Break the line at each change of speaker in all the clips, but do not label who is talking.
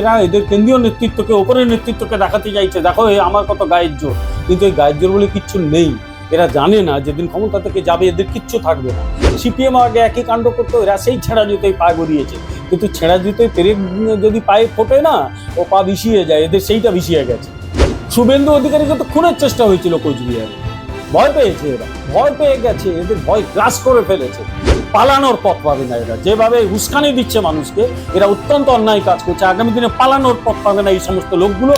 এরা এদের কেন্দ্রীয় নেতৃত্বকে, ওপরের নেতৃত্বকে দেখাতে চাইছে। দেখো আমার কত গায়ের জোর। কিন্তু এই গায়ের জোর বলে কিচ্ছু নেই। এরা জানে না, যেদিন ক্ষমতা থেকে যাবে, এদের কিচ্ছু থাকবে না। সিপিএম আগে একই কাণ্ড করতো, এরা সেই ছেঁড়া জুতোই পায়ে গড়িয়েছে। কিন্তু ছেঁড়া জুতোই পেরেক যদি পায়ে ফোটে না, ও পা ভিসিয়ে যায়, এদের সেইটা ভিসিয়ে গেছে। শুভেন্দু অধিকারীকে তো খুনের চেষ্টা হয়েছিল কোচবিহারে। ভয় পেয়েছে এরা, ভয় পেয়ে গেছে, এদের ভয় গ্রাস করে ফেলেছে। পালানোর পথ পাবে না এরা। যেভাবে উস্কানি দিচ্ছে মানুষকে এরা অত্যন্ত অন্যায় কাজ করছে। আগামী দিনে পালানোর পথ পাবে না এই সমস্ত লোকগুলো।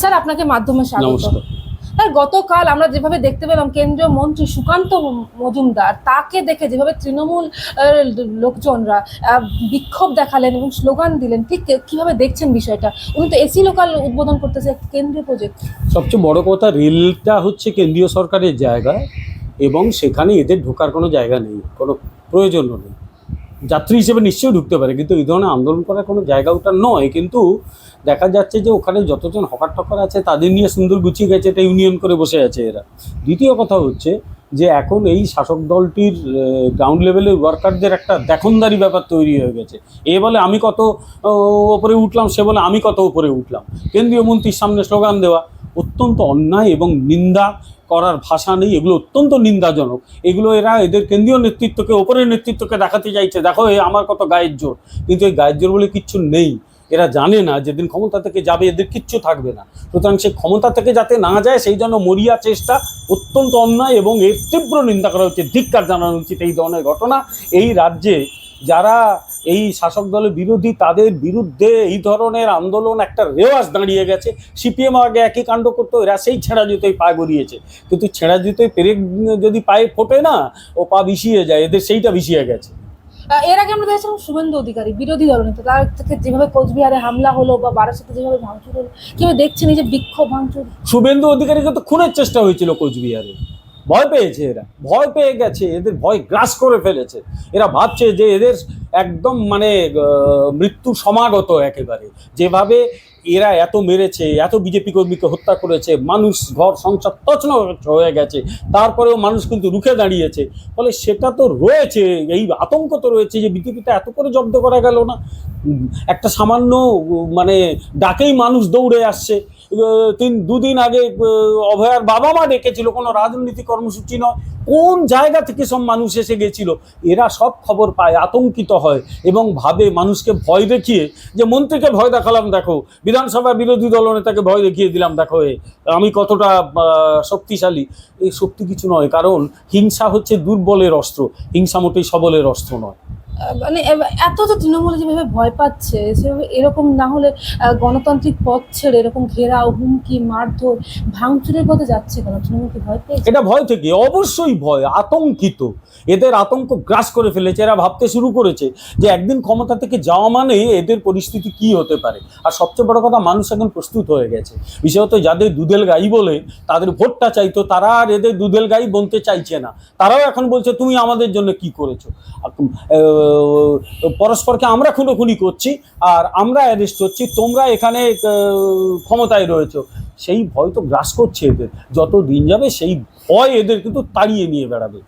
স্যার আপনাকে মাধ্যমে স্বাগত। স্যার গতকাল আমরা যেভাবে দেখতে পেলাম কেন্দ্রীয় মন্ত্রী সুকান্ত মজুমদার তাকে দেখে যেভাবে তৃণমূল লোকজনরা বিক্ষোভ দেখালেন এবং স্লোগান দিলেন ঠিক কীভাবে দেখছেন বিষয়টা? উনি তো এসি লোকাল উদ্বোধন করতেছে কেন্দ্রীয় প্রজেক্ট।
সবচেয়ে বড় কথা রেলটা হচ্ছে কেন্দ্রীয় সরকারের জায়গা। এবং সেখানে এদের ঢোকার কোনো জায়গা নেই, কোনো প্রয়োজনও নেই। যাত্রী হিসেবে নিশ্চয়ই ঢুকতে পারে, কিন্তু এই ধরনের আন্দোলন করার কোনো জায়গা ওটা নয়, কিন্তু দেখা যাচ্ছে যে ওখানে যতজন হকার টকার আছে তাদের নিয়ে সুন্দর গুছিয়ে গেছে, এটা ইউনিয়ন করে বসে আছে এরা। দ্বিতীয় কথা হচ্ছে যে এখন এই শাসক দলটির গ্রাউন্ড লেভেলের ওয়ার্কারদের একটা দেখনদারি ব্যাপার তৈরি হয়ে গেছে। এ বলে আমি কত ওপরে উঠলাম, সে বলে আমি কত উপরে উঠলাম। কেন্দ্রীয় মন্ত্রীর সামনে স্লোগান দেওয়া। অত্যন্ত অন্যায় এবং নিন্দা করার ভাষা নেই, এগুলো অত্যন্ত নিন্দাজনক। এগুলো এরা এদের কেন্দ্রীয় নেতৃত্বকে, ওপরের নেতৃত্বকে দেখাতে চাইছে। দেখো, এ আমার কত গায়ের জোর। কিন্তু এই গায়ের জোর বলে কিচ্ছু নেই। এরা জানে না যেদিন ক্ষমতা থেকে যাবে, এদের কিচ্ছু থাকবে না। সুতরাং সেই ক্ষমতা থেকে যাতে না যায়, সেই জন্য মরিয়া চেষ্টা, অত্যন্ত অন্যায় এবং এর তীব্র নিন্দা করা হচ্ছে। ধিক্কার জানানো উচিত এই ধরনের ঘটনা। এই রাজ্যে যারা এই শাসক দলের বিরোধী তাদের বিরুদ্ধে এই ধরনের আন্দোলন একটা রেওয়াজ দাঁড়িয়ে গেছে। সিপিএম আগে একই কাণ্ড করতো এরা সেই ছেঁড়া জুতোই পায়ে গড়িয়েছে। কিন্তু ছেঁড়া জুতোই পেরে যদি পায়ে ফোটে না ও পা ভিসিয়ে যায় এদের সেইটা ভিসিয়ে গেছে।
এর আগে আমরা দেখেছিলাম শুভেন্দু অধিকারী বিরোধী দলনেতা তার থেকে যেভাবে কোচবিহারে হামলা হলো বা বারাসাতে যেভাবে ভাঙচুর হলো কীভাবে দেখছেন এই যে বিক্ষোভ ভাঙচুর?
শুভেন্দু অধিকারীকে তো খুনের চেষ্টা হয়েছিল কোচবিহারে। ভয় পেয়েছে এরা ভয় পেয়ে গেছে এদের ভয় গ্রাস করে ফেলেছে। এরা ভাবছে যে এদের একদম মানে মৃত্যু সমাগত একেবারে। যেভাবে এরা এত মেরেছে, এত বিজেপি কর্মীকে হত্যা করেছে, মানুষ ঘর সংসার তছন হয়ে গেছে, তারপরেও মানুষ কিন্তু রুখে দাঁড়িয়েছে, ফলে সেটা তো রয়েছে, এই আতঙ্ক তো রয়েছে যে বিজেপিটা এত করে জব্দ করা গেল না। একটা সামান্য মানে ডাকেই মানুষ দৌড়ে আসছে। তিন, দুদিন আগে অভয়ার বাবা মা ডেকেছিল, কোনো রাজনৈতিক কর্মসূচি নয় কোন জায়গা থেকে সব মানুষ এসে গেছিল? এরা সব খবর পায়, আতঙ্কিত হয় এবং ভাবে মানুষকে ভয় দেখিয়ে যে, মন্ত্রীকে ভয় দেখালাম, দেখো। বিধানসভা বিরোধী দলনেতাকে ভয় দেখিয়ে দিলাম, দেখো এ। আমি কতটা শক্তিশালী। এই শক্তি কিছু নয়, কারণ হিংসা হচ্ছে দুর্বলের অস্ত্র। হিংসা মোটেই সবলের অস্ত্র নয়।
মানে এত তো তৃণমূলে যেভাবে ভয় পাচ্ছে, সেভাবে এরকম না হলে গণতান্ত্রিক পথ ছেড়ে এরকম ঘেরাও, হুমকি, মারধর, ভাঙচুরের পথে যাচ্ছে কেন? তৃণমূল কি ভয় পেয়েছে?
এটা ভয় থেকে, অবশ্যই ভয়, আতঙ্কিত। এদের আতঙ্ক গ্রাস করে ফেলেছে, এরা ভাবতে শুরু করেছে যে একদিন ক্ষমতা থেকে যাওয়া মানে এদের পরিস্থিতি কি হতে পারে। আর সবচেয়ে বড় কথা, মানুষ এখন প্রস্তুত হয়ে গেছে। বিশেষত যাদের দুধেল গাই বলে, তাদের ভোটটা চাইতো তারা আর এদের দুধেল গাই বলতে চাইছে না। তারাও এখন বলছে, তুমি আমাদের জন্য কি করেছ? পরস্পরকে আমরা খুনোখুনি করছি আর আমরা অ্যারেস্ট হচ্ছি তোমরা এখানে ক্ষমতায় রয়েছো। সেই ভয় তো গ্রাস করছে এদের। যত দিন যাবে সেই ভয় এদের কিন্তু তাড়িয়ে নিয়ে বেড়াবে।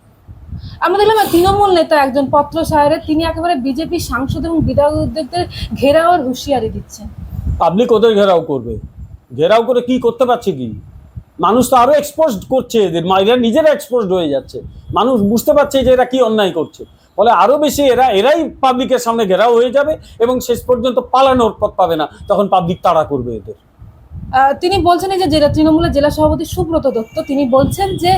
আমরা দেখলাম তৃণমূল নেতা একজন পত্র সাহেবের তিনি একেবারে বিজেপি সাংসদ এবং বিধায়কদের ঘেরাওয়ার হুঁশিয়ারি দিচ্ছেন।
পাবলিক ওদের ঘেরাও করবে। ঘেরাও করে কি করতে পারছে কি? মানুষ তো আরও এক্সপোজ করছে এদের। এরা নিজেরা এক্সপোজড হয়ে যাচ্ছে। মানুষ বুঝতে পারছে যে এরা কি অন্যায় করছে। ফলে আরও বেশি এরা এরাই পাবলিকের সামনে ঘেরাও হয়ে যাবে এবং শেষ পর্যন্ত পালানোর পথ পাবে না। তখন পাবলিক তাড়া করবে এদের।
তিনি বলছেন যে জেলা তৃণমূলের জেলা সভাপতি সুব্রত দত্ত তিনি বলছেন যে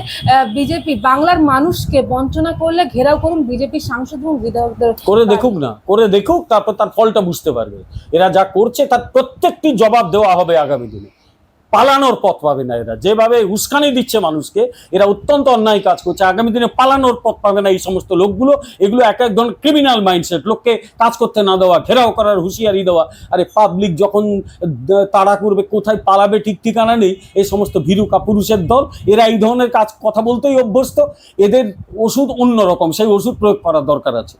বিজেপি বাংলার মানুষকে বঞ্চনা করলে ঘেরাও করুন বিজেপি সাংসদ এবং বিধায়কদের
করে দেখুক না করে দেখুক তারপর তার ফলটা বুঝতে পারবে। এরা যা করছে তার প্রত্যেকটি জবাব দেওয়া হবে আগামী দিনে। পালানোর পথ পাবে না এরা। যেভাবে উস্কানি দিচ্ছে মানুষকে এরা অত্যন্ত অন্যায় কাজ করছে। আগামী দিনে পালানোর পথ পাবে না এই সমস্ত লোকগুলো। এগুলো এক এক ধরনের ক্রিমিনাল মাইন্ডসেট লোককে কাজ করতে না দেওয়া ঘেরাও করার হুঁশিয়ারি দেওয়া। আরে পাবলিক যখন তাড়া করবে কোথায় পালাবে ঠিক ঠিকানা নেই এই সমস্ত ভীরু কাপুরুষের দল এরা এই ধরনের কাজ কথা বলতেই অভ্যস্ত। এদের ওষুধ অন্যরকম সেই ওষুধ প্রয়োগ করার দরকার আছে।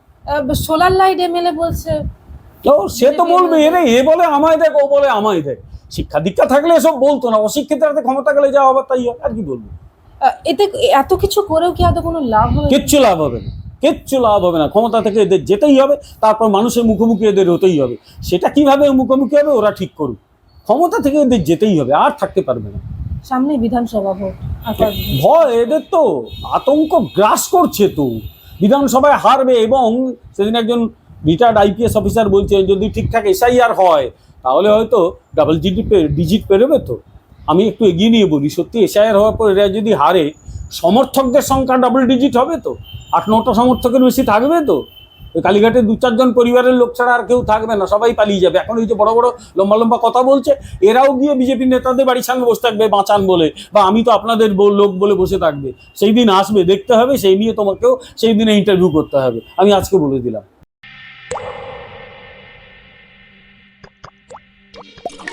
সোলার লাইট এমএলএ বলছে।
তো সে তো বলবে এরে এ বলে আমায় দেখ ও বলে আমায় দেখ। শিক্ষা দীক্ষা থাকলে এসব বলতো না অশিক্ষিত হাতে ক্ষমতা গেলে যা হবার তাই আর কি বলব?
এতে এত কিছু করেও কি আদৌ কোনো লাভ হবে?
কিচ্ছু লাভ হবে না কিচ্ছু লাভ হবে না ক্ষমতা থেকে এদের যেতেই হবে তারপর মানুষের মুখোমুখি এদের হতেই হবে। সেটা কীভাবে মুখোমুখি হবে ওরা ঠিক করুক। ক্ষমতা থেকে এদের যেতেই হবে আর থাকতে পারবে না।
সামনে বিধানসভা ভোট
ভয় এদের তো আতঙ্ক গ্রাস করছে তো। বিধানসভায় হারবে এবং সেদিন একজন রিটায়ার্ড আইপিএস অফিসার বলছে, যদি ঠিকঠাক এসআইআর হয়, তাহলে হয়তো ডাবল ডিজিট ডিজিট পেরোবে তো। আমি একটু এগিয়ে নিয়ে বলি, সত্যি এসআইআর হওয়ার পর এরা যদি হারে, সমর্থকদের সংখ্যা ডাবল ডিজিট হবে তো? আট নটা সমর্থকের বেশি থাকবে তো? ওই কালীঘাটে দু চারজন পরিবারের লোক ছাড়া আর কেউ থাকবে না, সবাই পালিয়ে যাবে। এখন ওই যে বড় বড় লম্বা লম্বা কথা বলছে, এরাও গিয়ে বিজেপি নেতাদের বাড়ির সামনে বসে থাকবে, বাঁচান বলে, বা আমি তো আপনাদের লোক বলে বসে থাকবে। সেই দিন আসবে, দেখতে হবে, সেই নিয়ে তোমাকেও সেই দিনে ইন্টারভিউ করতে হবে। আমি আজকে বলে দিলাম। Thank you.